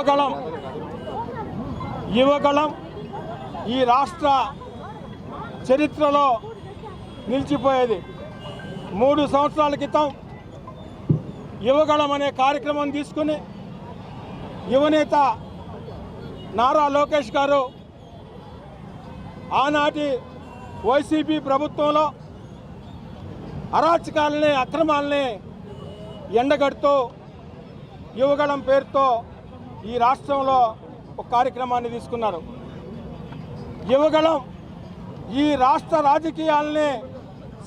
యువగళం. యువగళం ఈ రాష్ట్ర చరిత్రలో నిలిచిపోయేది. మూడు సంవత్సరాల క్రితం యువగళం అనే కార్యక్రమం తీసుకుని యువనేత నారా లోకేష్ గారు ఆనాటి వైసీపీ ప్రభుత్వంలో అరాచకాలని అక్రమాలని ఎండగడుతూ యువగళం పేరుతో ఈ రాష్ట్రంలో ఒక కార్యక్రమాన్ని తీసుకున్నారు. యువగళం ఈ రాష్ట్ర రాజకీయాలని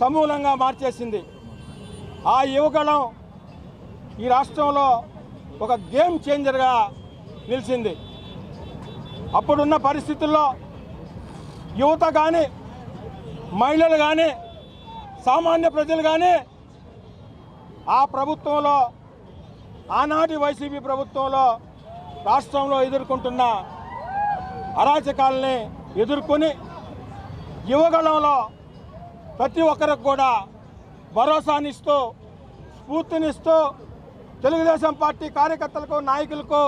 సమూలంగా మార్చేసింది. ఆ యువగళం ఈ రాష్ట్రంలో ఒక గేమ్ చేంజర్గా నిలిచింది. అప్పుడున్న పరిస్థితుల్లో యువత కానీ మహిళలు కానీ సామాన్య ప్రజలు కానీ ఆ ప్రభుత్వంలో ఆనాటి వైసీపీ ప్రభుత్వంలో రాష్ట్రంలో ఎదుర్కొంటున్న అరాచకాలని ఎదుర్కొని యువగళంలో ప్రతి ఒక్కరికి కూడా భరోసానిస్తూ స్ఫూర్తినిస్తూ తెలుగుదేశం పార్టీ కార్యకర్తలకు నాయకులకు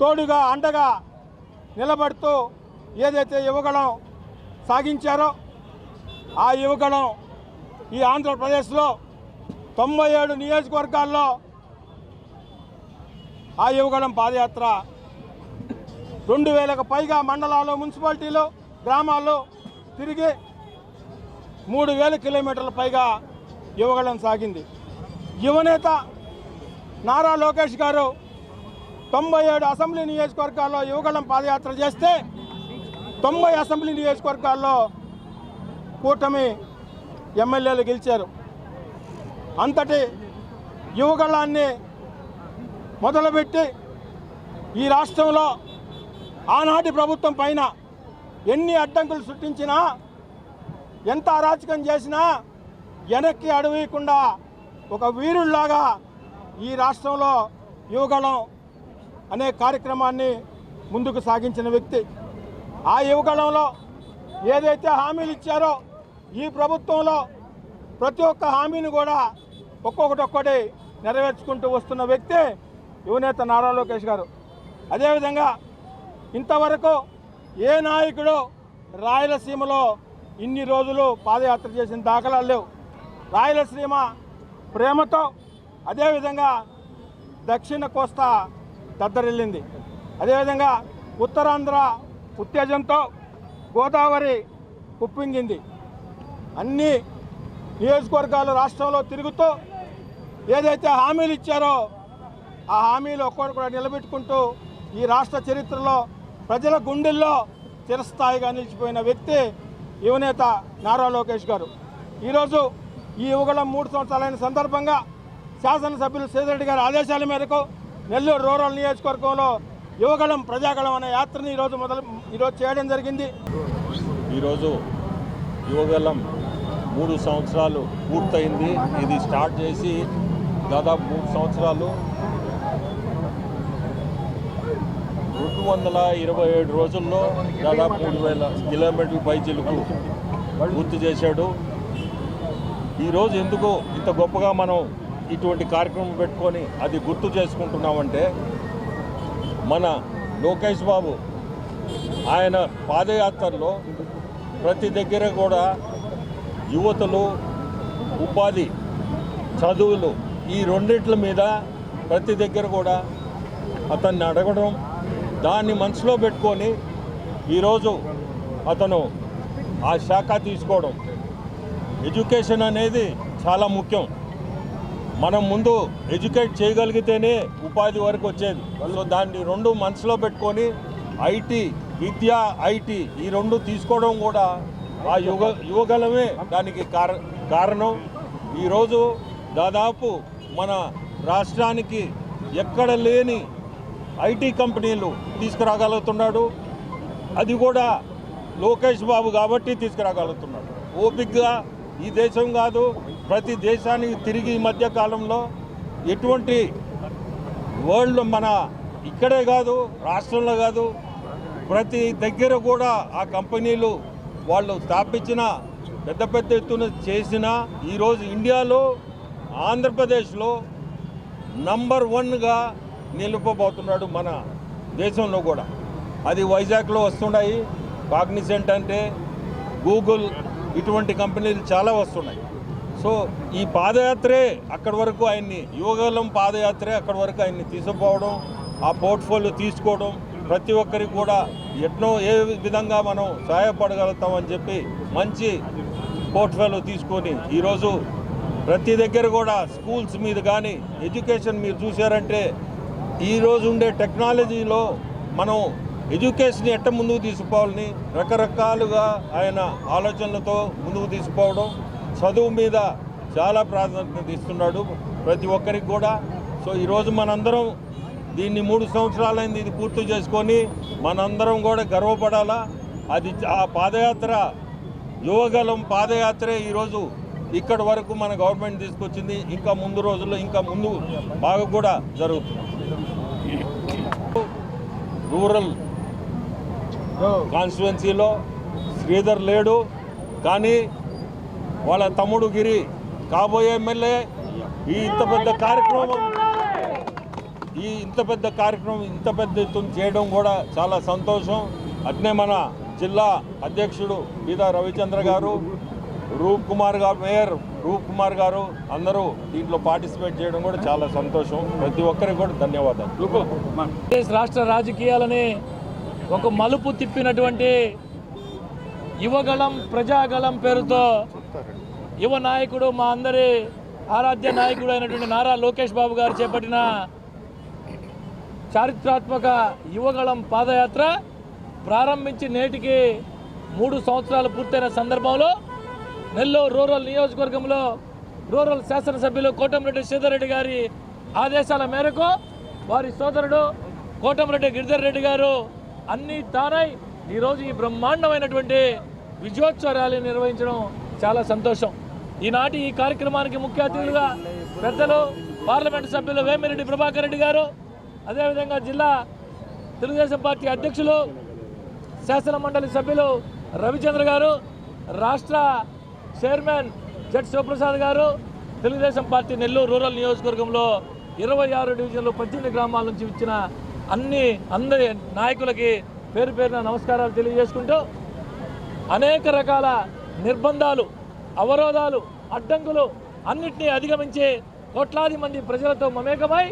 తోడుగా అండగా నిలబడుతూ ఏదైతే యువగళం సాగించారో ఆ యువగళం ఈ ఆంధ్రప్రదేశ్లో తొంభై ఏడు నియోజకవర్గాల్లో ఆ యువగళం పాదయాత్ర. రెండు వేలకు పైగా మండలాలు మున్సిపాలిటీలు గ్రామాల్లో తిరిగి మూడు వేల కిలోమీటర్ల పైగా యువగళం సాగింది. యువనేత నారా లోకేష్ గారు తొంభై ఏడు అసెంబ్లీ నియోజకవర్గాల్లో యువగళం పాదయాత్ర చేస్తే తొంభై అసెంబ్లీ నియోజకవర్గాల్లో కూటమి ఎమ్మెల్యేలు గెలిచారు. అంతటి యువగళాన్ని మొదలుపెట్టి ఈ రాష్ట్రంలో ఆనాటి ప్రభుత్వం పైన ఎన్ని అడ్డంకులు సృష్టించినా ఎంత అరాచకం చేసినా వెనక్కి అడవేయకుండా ఒక వీరుల్లాగా ఈ రాష్ట్రంలో యువగళం అనే కార్యక్రమాన్ని ముందుకు సాగించిన వ్యక్తి. ఆ యువగళంలో ఏదైతే హామీలు ఇచ్చారో ఈ ప్రభుత్వంలో ప్రతి ఒక్క హామీని కూడా ఒక్కొక్కటి ఒక్కటి నెరవేర్చుకుంటూ వస్తున్న వ్యక్తి యువనేత నారా లోకేష్ గారు. అదేవిధంగా ఇంతవరకు ఏ నాయకుడు రాయలసీమలో ఇన్ని రోజులు పాదయాత్ర చేసిన దాఖలాలు లేవు. రాయలసీమ ప్రేమతో అదేవిధంగా దక్షిణ కోస్తా దద్దరిల్లింది. అదేవిధంగా ఉత్తరాంధ్ర ఉత్తేజంతో గోదావరి కుప్పింగింది అన్ని నియోజకవర్గాలు రాష్ట్రంలో తిరుగుతూ ఏదైతే హామీలు ఇచ్చారో ఆ హామీలు ఒక్కొక్కటి కూడా నిలబెట్టుకుంటూ ఈ రాష్ట్ర చరిత్రలో ప్రజల గుండెల్లో చిరస్థాయిగా నిలిచిపోయిన వ్యక్తి యువనేత నారా లోకేష్ గారు. ఈరోజు ఈ యువగలం మూడు సంవత్సరాలైన సందర్భంగా శాసనసభ్యులు శ్రీధరెడ్డి గారి ఆదేశాల మేరకు నెల్లూరు రూరల్ నియోజకవర్గంలో యువగళం ప్రజాగళం అనే యాత్రని ఈరోజు మొదలు ఈరోజు చేయడం జరిగింది. ఈరోజు యువగళం మూడు సంవత్సరాలు పూర్తయింది. ఇది స్టార్ట్ చేసి దాదాపు మూడు సంవత్సరాలు రెండు వందల ఇరవై ఏడు రోజుల్లో దాదాపు మూడు వేల కిలోమీటర్ల పైచిలకు పూర్తి చేశాడు. ఈరోజు ఎందుకు ఇంత గొప్పగా మనం ఇటువంటి కార్యక్రమం పెట్టుకొని అది గుర్తు చేసుకుంటున్నామంటే మన లోకేష్ బాబు ఆయన పాదయాత్రలో ప్రతి దగ్గర కూడా యువతలు ఉపాధి చదువులు ఈ రెండిట్ల మీద ప్రతి దగ్గర కూడా అతన్ని అడగడం దాన్ని మనసులో పెట్టుకొని ఈరోజు అతను ఆ శాఖ తీసుకోవడం. ఎడ్యుకేషన్ అనేది చాలా ముఖ్యం. మనం ముందు ఎడ్యుకేట్ చేయగలిగితేనే ఉపాధి వరకు వచ్చేది. సో దాన్ని రెండు మనసులో పెట్టుకొని ఐటీ విద్య ఐటీ ఈ రెండు తీసుకోవడం కూడా ఆ యుగ యువగలమే దానికి కార కారణం. ఈరోజు దాదాపు మన రాష్ట్రానికి ఎక్కడ లేని ఐటీ కంపెనీలు తీసుకురాగలుగుతున్నాడు. అది కూడా లోకేష్ బాబు కాబట్టి తీసుకురాగలుగుతున్నాడు. ఓపిక్గా ఈ దేశం కాదు ప్రతి దేశానికి తిరిగి ఈ మధ్య కాలంలో ఎటువంటి వరల్డ్ మన ఇక్కడే కాదు రాష్ట్రంలో కాదు ప్రతి దగ్గర కూడా ఆ కంపెనీలు వాళ్ళు స్థాపించిన పెద్ద పెద్ద ఎత్తున చేసిన ఈరోజు ఇండియాలో ఆంధ్రప్రదేశ్లో నంబర్ వన్గా నిలుపబోతున్నాడు మన దేశంలో కూడా. అది వైజాగ్లో వస్తున్నాయి. కాగ్నిసెంట్ అంటే గూగుల్ ఇటువంటి కంపెనీలు చాలా వస్తున్నాయి. సో ఈ పాదయాత్రే అక్కడి వరకు ఆయన్ని యువగలం పాదయాత్రే అక్కడి వరకు ఆయన్ని తీసుకుపోవడం ఆ పోర్ట్ఫోలియో తీసుకోవడం ప్రతి ఒక్కరికి కూడా ఎట్నో ఏ విధంగా మనం సహాయపడగలుగుతామని చెప్పి మంచి పోర్ట్ఫోలియో తీసుకొని ఈరోజు ప్రతి దగ్గర కూడా స్కూల్స్ మీద కానీ ఎడ్యుకేషన్ మీరు చూసారంటే ఈరోజు ఉండే టెక్నాలజీలో మనం ఎడ్యుకేషన్ ఎట్ట ముందుకు తీసుకుపోవాలని రకరకాలుగా ఆయన ఆలోచనలతో ముందుకు తీసుకుపోవడం చదువు మీద చాలా ప్రాధాన్యత ఇస్తున్నాడు ప్రతి ఒక్కరికి కూడా. సో ఈరోజు మనందరం దీన్ని మూడు సంవత్సరాలైంది ఇది పూర్తి చేసుకొని మనందరం కూడా గర్వపడాలా? అది ఆ పాదయాత్ర యువగలం పాదయాత్రే ఈరోజు ఇక్కడ వరకు మన గవర్నమెంట్ తీసుకొచ్చింది. ఇంకా ముందు రోజుల్లో ఇంకా ముందు బాగా కూడా జరుగుతుంది. రూరల్ కాన్స్టిట్యున్సీలో శ్రీధర్ లేడు కానీ వాళ్ళ తమ్ముడు గిరి కాబోయే ఎమ్మెల్యే ఈ ఇంత పెద్ద కార్యక్రమం. ఈ ఇంత పెద్ద కార్యక్రమం ఇంత పెద్ద ఎత్తున చేయడం కూడా చాలా సంతోషం. అట్నే మన జిల్లా అధ్యక్షుడు బీదా రవిచంద్ర గారు రూప్ కుమార్ గారు మేయర్ రూప్ కుమార్ గారు అందరూ దీంట్లో పార్టిసిపేట్ చేయడం కూడా చాలా సంతోషం. ప్రతి ఒక్కరికి కూడా ధన్యవాదాలు. రాష్ట్ర రాజకీయాలని ఒక మలుపు తిప్పినటువంటి యువగళం ప్రజాగళం పేరుతో యువ నాయకుడు మా అందరి ఆరాధ్య నాయకుడు అయినటువంటి నారా లోకేష్ బాబు గారు చేపట్టిన చారిత్రాత్మక యువగళం పాదయాత్ర ప్రారంభించి నేటికి మూడు సంవత్సరాలు పూర్తయిన సందర్భంలో నెల్లూరు రూరల్ నియోజకవర్గంలో రూరల్ శాసనసభ్యులు కోటమిరెడ్డి శ్రీధర్రెడ్డి గారి ఆదేశాల మేరకు వారి సోదరుడు కోటమిరెడ్డి గిరిధర్ రెడ్డి గారు అన్నీ తానై ఈరోజు ఈ బ్రహ్మాండమైనటువంటి విజయోత్సవ ర్యాలీ నిర్వహించడం చాలా సంతోషం. ఈనాటి ఈ కార్యక్రమానికి ముఖ్య అతిథులుగా పెద్దలు పార్లమెంటు సభ్యులు వేమిరెడ్డి ప్రభాకర్ రెడ్డి గారు అదేవిధంగా జిల్లా తెలుగుదేశం పార్టీ అధ్యక్షులు శాసన మండలి సభ్యులు రవిచంద్ర గారు రాష్ట్ర చైర్మన్ జడ్ శివప్రసాద్ గారు తెలుగుదేశం పార్టీ నెల్లూరు రూరల్ నియోజకవర్గంలో ఇరవై ఆరు డివిజన్లు పద్దెనిమిది గ్రామాల నుంచి ఇచ్చిన అన్ని అందరి నాయకులకి పేరు పేరున నమస్కారాలు తెలియజేసుకుంటూ అనేక రకాల నిర్బంధాలు అవరోధాలు అడ్డంకులు అన్నింటినీ అధిగమించి కోట్లాది మంది ప్రజలతో మమేకమై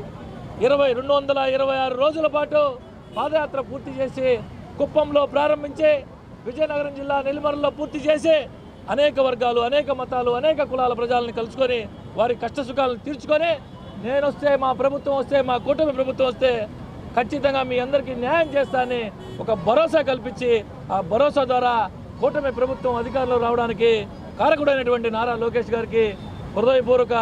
ఇరవై రెండు వందల ఇరవై ఆరు రోజుల పాటు పాదయాత్ర పూర్తి చేసి కుప్పంలో ప్రారంభించి విజయనగరం జిల్లా నెల్లిమరలో పూర్తి చేసి అనేక వర్గాలు అనేక మతాలు అనేక కులాల ప్రజలను కలుసుకొని వారి కష్టసుఖాలను తీర్చుకొని నేను వస్తే మా ప్రభుత్వం వస్తే మా కూటమి ప్రభుత్వం వస్తే ఖచ్చితంగా మీ అందరికీ న్యాయం చేస్తానని ఒక భరోసా కల్పించి ఆ భరోసా ద్వారా కూటమి ప్రభుత్వం అధికారంలో రావడానికి కారకుడైనటువంటి నారా లోకేష్ గారికి హృదయపూర్వక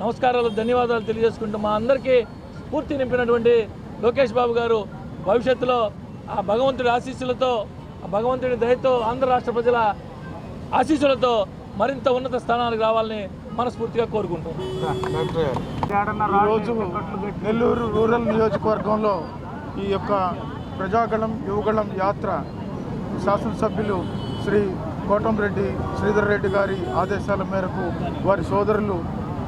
నమస్కారాలు ధన్యవాదాలు తెలియజేసుకుంటూ మా అందరికీ స్ఫూర్తి నింపినటువంటి లోకేష్ బాబు గారు భవిష్యత్తులో ఆ భగవంతుడి ఆశీస్సులతో ఆ భగవంతుడి దయతో ఆంధ్ర రాష్ట్ర ప్రజల ఆశీస్సులతో మరింత ఉన్నత స్థానానికి రావాలని మనస్ఫూర్తిగా కోరుకుంటున్నాం. ఈరోజు నెల్లూరు రూరల్ నియోజకవర్గంలో ఈ యొక్క ప్రజాగళం యువగళం యాత్ర శాసనసభ్యులు శ్రీ కోటంరెడ్డి శ్రీధర్ రెడ్డి గారి ఆదేశాల మేరకు వారి సోదరులు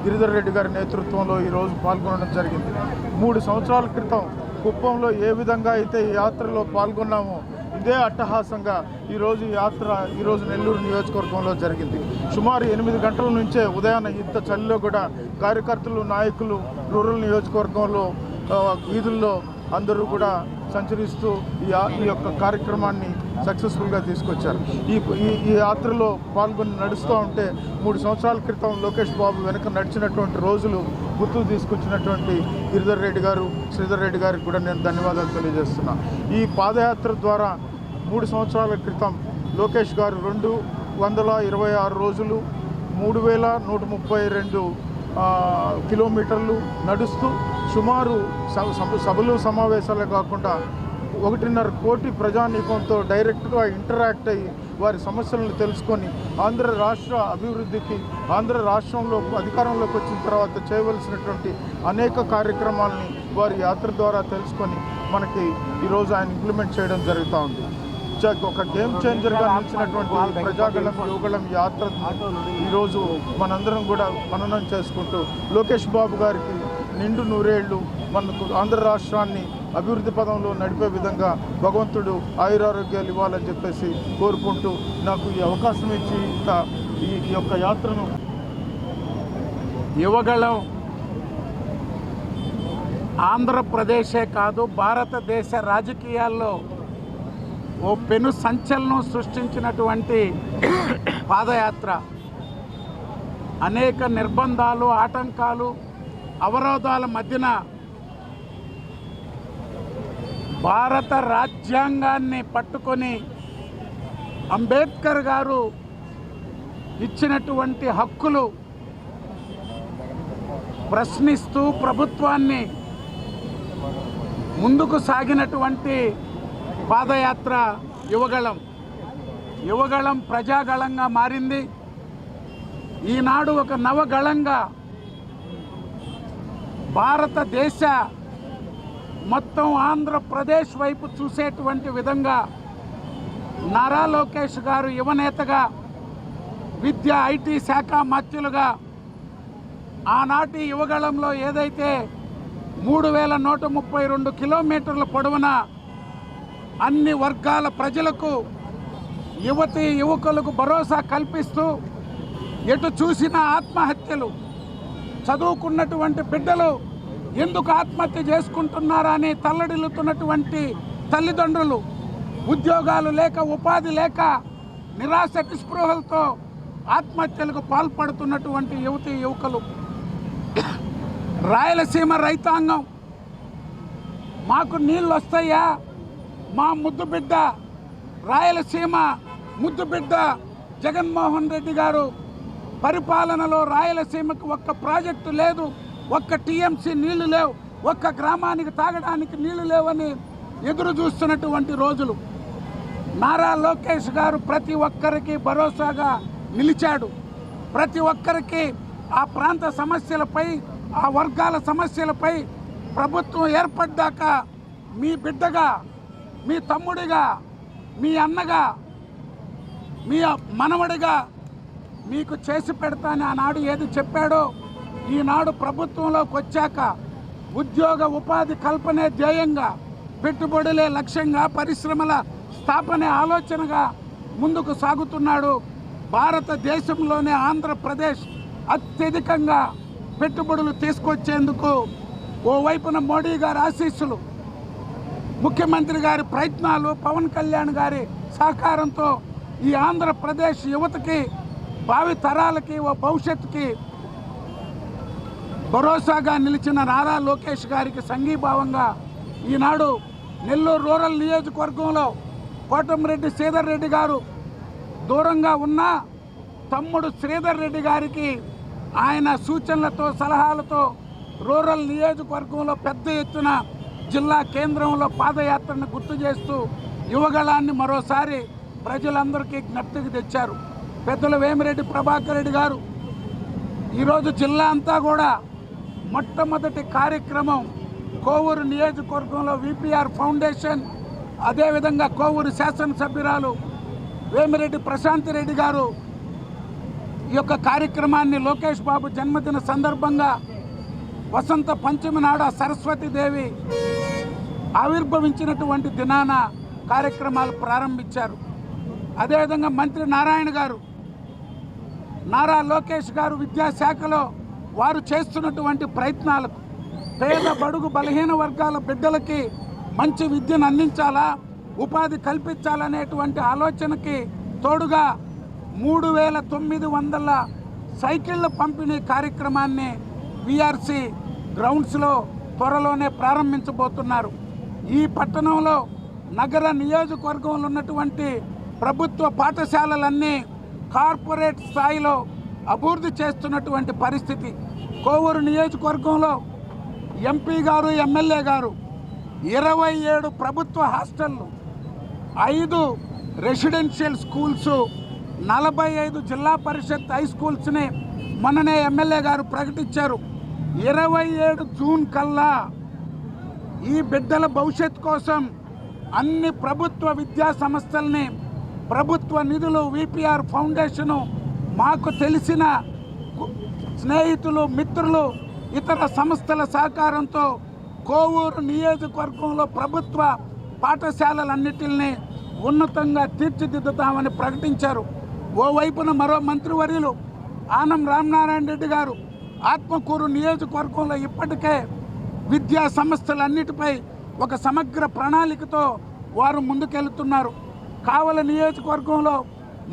గిరిధర్ రెడ్డి గారి నేతృత్వంలో ఈరోజు పాల్గొనడం జరిగింది. మూడు సంవత్సరాల క్రితం కుప్పంలో ఏ విధంగా అయితే ఈ యాత్రలో పాల్గొన్నామో ఇదే అట్టహాసంగా ఈరోజు ఈ యాత్ర ఈరోజు నెల్లూరు నియోజకవర్గంలో జరిగింది. సుమారు ఎనిమిది గంటల నుంచే ఉదయాన్నే ఇంత చలిలో కూడా కార్యకర్తలు నాయకులు రూరల్ నియోజకవర్గంలో వీధుల్లో అందరూ కూడా సంచరిస్తూ ఈ ఈ యొక్క కార్యక్రమాన్ని సక్సెస్ఫుల్గా తీసుకొచ్చారు. ఈ ఈ ఈ యాత్రలో పాల్గొని నడుస్తూ ఉంటే మూడు సంవత్సరాల క్రితం లోకేష్ బాబు వెనక నడిచినటువంటి రోజులు గుర్తు తీసుకొచ్చినటువంటి గిరిధర్ రెడ్డి గారు శ్రీధర్ రెడ్డి గారికి కూడా నేను ధన్యవాదాలు తెలియజేస్తున్నాను ఈ పాదయాత్ర ద్వారా మూడు సంవత్సరాల క్రితం లోకేష్ గారు రెండు వందల ఇరవై ఆరు రోజులు మూడు వేల నూట ముప్పై రెండు కిలోమీటర్లు నడుస్తూ సుమారు స- సభలు సమావేశాలే కాకుండా ఒకటిన్నర కోటి ప్రజానీకంతో డైరెక్ట్గా ఇంటరాక్ట్ అయ్యి వారి సమస్యలను తెలుసుకొని ఆంధ్ర రాష్ట్ర అభివృద్ధికి ఆంధ్ర రాష్ట్రంలో అధికారంలోకి వచ్చిన తర్వాత చేయవలసినటువంటి అనేక కార్యక్రమాలని వారి యాత్ర ద్వారా తెలుసుకొని మనకి ఈరోజు ఆయన ఇంప్లిమెంట్ చేయడం జరుగుతూ ఉంది. ఒక గేమ్ చేంజర్గా నిలిచినటువంటి ప్రజాగళం యువగళం యాత్ర ఈరోజు మనందరం కూడా మననం చేసుకుంటూ లోకేష్ బాబు గారికి నిండు నూరేళ్ళు మనకు ఆంధ్ర రాష్ట్రాన్ని అభివృద్ధి పదంలో నడిపే విధంగా భగవంతుడు ఆయురారోగ్యాలు ఇవ్వాలని చెప్పేసి కోరుకుంటూ నాకు ఈ అవకాశం ఇచ్చి ఇంత ఈ యొక్క యాత్రను యువగళం ఆంధ్రప్రదేశే కాదు భారతదేశ రాజకీయాల్లో ఓ పెను సంచలనం సృష్టించినటువంటి పాదయాత్ర. అనేక నిర్బంధాలు ఆటంకాలు అవరోధాల మధ్యన భారత రాజ్యాంగాన్ని పట్టుకొని అంబేద్కర్ గారు ఇచ్చినటువంటి హక్కులు ప్రశ్నిస్తూ ప్రభుత్వాన్ని ముందుకు సాగినటువంటి పాదయాత్ర యువగళం. యువగళం ప్రజాగళంగా మారింది. ఈనాడు ఒక నవగళంగా భారతదేశ మొత్తం ఆంధ్రప్రదేశ్ వైపు చూసేటువంటి విధంగా నారా లోకేష్ గారు యువనేతగా విద్య ఐటీ శాఖ మత్యులుగా ఆనాటి యువగళంలో ఏదైతే మూడు వేల నూట ముప్పై రెండు కిలోమీటర్ల పొడవున అన్ని వర్గాల ప్రజలకు యువతి యువకులకు భరోసా కల్పిస్తూ ఎటు చూసిన ఆత్మహత్యలు. చదువుకున్నటువంటి బిడ్డలు ఎందుకు ఆత్మహత్య చేసుకుంటున్నారా అని తల్లడిల్లుతున్నటువంటి తల్లిదండ్రులు ఉద్యోగాలు లేక ఉపాధి లేక నిరాశ నిస్పృహలతో ఆత్మహత్యలకు పాల్పడుతున్నటువంటి యువతి యువకులు. రాయలసీమ రైతాంగం మాకు నీళ్ళు వస్తాయా? మా ముద్దు బిడ్డ రాయలసీమ ముద్దు బిడ్డ జగన్మోహన్ రెడ్డి గారు పరిపాలనలో రాయలసీమకు ఒక్క ప్రాజెక్టు లేదు ఒక్క టీఎంసీ నీళ్ళు లేవు ఒక్క గ్రామానికి తాగడానికి నీళ్ళు లేవని ఎదురు చూస్తున్నటువంటి రోజులు. నారా లోకేష్ గారు ప్రతి ఒక్కరికి భరోసాగా నిలిచాడు. ప్రతి ఒక్కరికి ఆ ప్రాంత సమస్యలపై ఆ వర్గాల సమస్యలపై ప్రభుత్వం ఏర్పడ్డాక మీ బిడ్డగా మీ తమ్ముడిగా మీ అన్నగా మీ మనవడిగా మీకు చేసి పెడతాను ఆనాడు ఏది చెప్పాడో ఈనాడు ప్రభుత్వంలోకి వచ్చాక ఉద్యోగ ఉపాధి కల్పనే ధ్యేయంగా పెట్టుబడులే లక్ష్యంగా పరిశ్రమల స్థాపనే ఆలోచనగా ముందుకు సాగుతున్నాడు. భారతదేశంలోనే ఆంధ్రప్రదేశ్ అత్యధికంగా పెట్టుబడులు తీసుకొచ్చేందుకు ఓవైపున మోడీ గారి ఆశీస్సులు ముఖ్యమంత్రి గారి ప్రయత్నాలు పవన్ కళ్యాణ్ గారి సహకారంతో ఈ ఆంధ్రప్రదేశ్ యువతకి భావి తరాలకి ఓ భవిష్యత్తుకి భరోసాగా నిలిచిన నారా లోకేష్ గారికి సంఘీభావంగా ఈనాడు నెల్లూరు రూరల్ నియోజకవర్గంలో కోటంరెడ్డి శ్రీధర్ రెడ్డి గారు దూరంగా ఉన్న తమ్ముడు శ్రీధర్ రెడ్డి గారికి ఆయన సూచనలతో సలహాలతో రూరల్ నియోజకవర్గంలో పెద్ద ఎత్తున జిల్లా కేంద్రంలో పాదయాత్రను గుర్తు చేస్తూ యువగళాన్ని మరోసారి ప్రజలందరికీ జ్ఞప్తికి తెచ్చారు. పెద్దల వేమిరెడ్డి ప్రభాకర్ రెడ్డి గారు ఈరోజు జిల్లా అంతా కూడా మొట్టమొదటి కార్యక్రమం కోవూరు నియోజకవర్గంలో విపిఆర్ ఫౌండేషన్ అదేవిధంగా కోవూరు శాసనసభ్యురాలు వేమిరెడ్డి ప్రశాంతి రెడ్డి గారు ఈ యొక్క కార్యక్రమాన్ని లోకేష్ బాబు జన్మదిన సందర్భంగా వసంత పంచమి నాడ ఆ సరస్వతీదేవి ఆవిర్భవించినటువంటి దినాన కార్యక్రమాలు ప్రారంభించారు. అదేవిధంగా మంత్రి నారాయణ గారు నారా లోకేష్ గారు విద్యాశాఖలో వారు చేస్తున్నటువంటి ప్రయత్నాలకు పేద బడుగు బలహీన వర్గాల బిడ్డలకి మంచి విద్యను అందించాలా ఉపాధి కల్పించాలనేటువంటి ఆలోచనకి తోడుగా మూడు వేల తొమ్మిది వందల సైకిళ్ళ పంపిణీ కార్యక్రమాన్ని విఆర్సి గ్రౌండ్స్లో త్వరలోనే ప్రారంభించబోతున్నారు. ఈ పట్టణంలో నగర నియోజకవర్గంలో ఉన్నటువంటి ప్రభుత్వ పాఠశాలలన్నీ కార్పొరేట్ స్థాయిలో అభివృద్ధి చేస్తున్నటువంటి పరిస్థితి. కోవూరు నియోజకవర్గంలో ఎంపీ గారు ఎమ్మెల్యే గారు ఇరవై ఏడు ప్రభుత్వ హాస్టళ్ళు ఐదు రెసిడెన్షియల్ స్కూల్స్ నలభై ఐదు జిల్లా పరిషత్ హై స్కూల్స్ని మొన్ననే ఎమ్మెల్యే గారు ప్రకటించారు. ఇరవై ఏడు జూన్ కల్లా ఈ బిడ్డల భవిష్యత్ కోసం అన్ని ప్రభుత్వ విద్యా సంస్థల్ని ప్రభుత్వ నిధులు విపిఆర్ ఫౌండేషను మాకు తెలిసిన స్నేహితులు మిత్రులు ఇతర సంస్థల సహకారంతో కోవూరు నియోజకవర్గంలో ప్రభుత్వ పాఠశాలలన్నిటిని ఉన్నతంగా తీర్చిదిద్దుతామని ప్రకటించారు. ఓవైపున మరో మంత్రివర్యులు ఆనం రామనారాయణ రెడ్డి గారు. ఆత్మకూరు నియోజకవర్గంలో ఇప్పటికే విద్యా సంస్థలన్నిటిపై ఒక సమగ్ర ప్రణాళికతో వారు ముందుకెళ్తున్నారు. కావల నియోజకవర్గంలో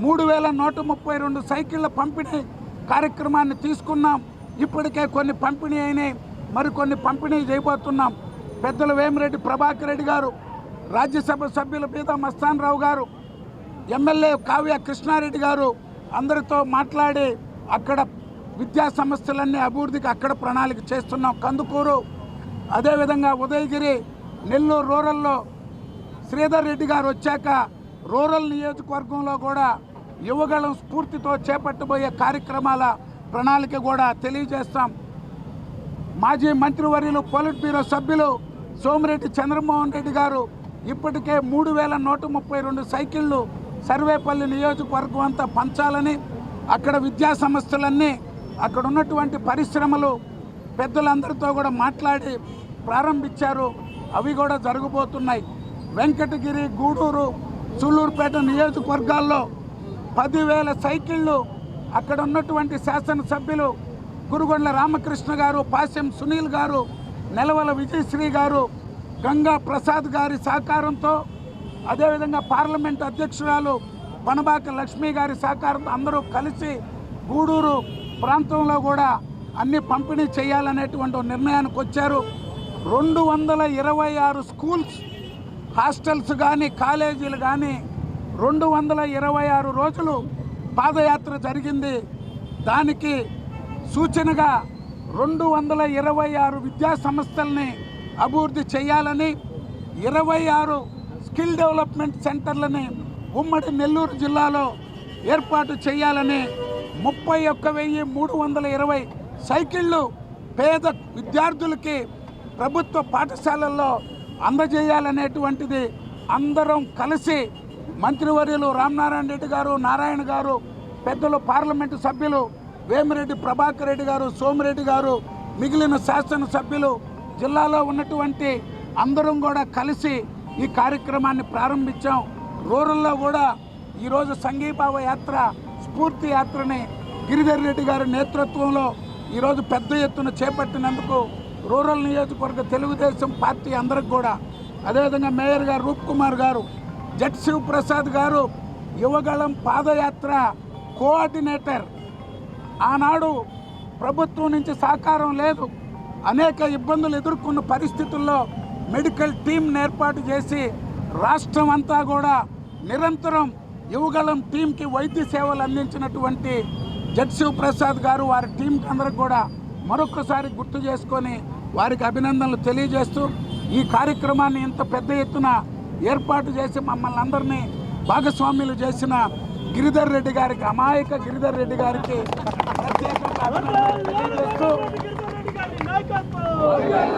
మూడు వేల నూట ముప్పై రెండు సైకిళ్ళ పంపిణీ కార్యక్రమాన్ని తీసుకున్నాం. ఇప్పటికే కొన్ని పంపిణీ అయినాయి. మరికొన్ని పంపిణీ చేయబోతున్నాం. పెద్దల వేమిరెడ్డి ప్రభాకర్ రెడ్డి గారు రాజ్యసభ సభ్యుల పీత మస్తాన్ రావు గారు ఎమ్మెల్యే కావ్య కృష్ణారెడ్డి గారు అందరితో మాట్లాడి అక్కడ విద్యా సంస్థలన్నీ అభివృద్ధికి అక్కడ ప్రణాళిక చేస్తున్నాం. కందుకూరు అదేవిధంగా ఉదయగిరి నెల్లూరు రూరల్లో శ్రీధర్ రెడ్డి గారు వచ్చాక రూరల్ నియోజకవర్గంలో కూడా యువగళం స్ఫూర్తితో చేపట్టబోయే కార్యక్రమాల ప్రణాళిక కూడా తెలియజేస్తాం. మాజీ మంత్రివర్యులు పొలిట్ బ్యూరో సభ్యులు సోమిరెడ్డి చంద్రమోహన్ రెడ్డి గారు ఇప్పటికే మూడు వేల నూట ముప్పై రెండు సైకిళ్ళు సర్వేపల్లి నియోజకవర్గం అంతా పంచాలని అక్కడ విద్యా సంస్థలన్నీ అక్కడ ఉన్నటువంటి పరిశ్రమలు పెద్దలందరితో కూడా మాట్లాడి ప్రారంభించారు. అవి కూడా జరగబోతున్నాయి. వెంకటగిరి గూడూరు సూళ్ళూరుపేట నియోజకవర్గాల్లో పదివేల సైకిళ్ళు అక్కడ ఉన్నటువంటి శాసనసభ్యులు గురుగొండ్ల రామకృష్ణ గారు పాశ్యం సునీల్ గారు నెలవల విజయశ్రీ గారు గంగా ప్రసాద్ గారి సహకారంతో అదేవిధంగా పార్లమెంట్ అధ్యక్షురాలు పనబాక లక్ష్మి గారి సహకారంతో అందరూ కలిసి గూడూరు ప్రాంతంలో కూడా అన్ని పంపిణీ చేయాలనేటువంటి నిర్ణయానికి వచ్చారు. రెండు వందల ఇరవై ఆరు స్కూల్స్ హాస్టల్స్ కానీ కాలేజీలు కానీ రెండు వందల ఇరవై ఆరు రోజులు పాదయాత్ర జరిగింది. దానికి సూచనగా రెండు వందల ఇరవై ఆరు విద్యా సంస్థల్ని అభివృద్ధి చేయాలని ఇరవై ఆరు స్కిల్ డెవలప్మెంట్ సెంటర్లని ఉమ్మడి నెల్లూరు జిల్లాలో ఏర్పాటు చేయాలని ముప్పై ఒక్క వెయ్యి మూడు వందల ఇరవై సైకిళ్ళు పేద విద్యార్థులకి ప్రభుత్వ పాఠశాలల్లో అందజేయాలనేటువంటిది అందరం కలిసి మంత్రివర్యులు రామనారాయణ రెడ్డి గారు నారాయణ గారు పెద్దలు పార్లమెంటు సభ్యులు వేమిరెడ్డి ప్రభాకర్ రెడ్డి గారు సోమిరెడ్డి గారు మిగిలిన శాసనసభ్యులు జిల్లాలో ఉన్నటువంటి అందరం కూడా కలిసి ఈ కార్యక్రమాన్ని ప్రారంభించాం. రూరల్లో కూడా ఈరోజు సంఘీభావ యాత్ర స్ఫూర్తి యాత్రని గిరిధర్ రెడ్డి గారి నేతృత్వంలో ఈరోజు పెద్ద ఎత్తున చేపట్టినందుకు రూరల్ నియోజకవర్గ తెలుగుదేశం పార్టీ అందరికి కూడా అదేవిధంగా మేయర్ గారు రూప్ కుమార్ గారు జట్ శివ్ ప్రసాద్ గారు యువగళం పాదయాత్ర కోఆర్డినేటర్. ఆనాడు ప్రభుత్వం నుంచి సహకారం లేదు. అనేక ఇబ్బందులు ఎదుర్కొన్న పరిస్థితుల్లో మెడికల్ టీంను ఏర్పాటు చేసి రాష్ట్రం అంతా కూడా నిరంతరం యువగళం టీంకి వైద్య సేవలు అందించినటువంటి జడ్శివ్ ప్రసాద్ గారు వారి టీంకి అందరికి కూడా మరొకసారి గుర్తు చేసుకొని వారికి అభినందనలు తెలియజేస్తూ ఈ కార్యక్రమాన్ని ఇంత పెద్ద ఎత్తున ఏర్పాటు చేసి మమ్మల్ని అందరినీ భాగస్వామ్యులు చేసిన గిరిధర్ రెడ్డి గారికి అమాయక గిరిధర్ రెడ్డి గారికి ప్రత్యేకంగా తెలియజేస్తూ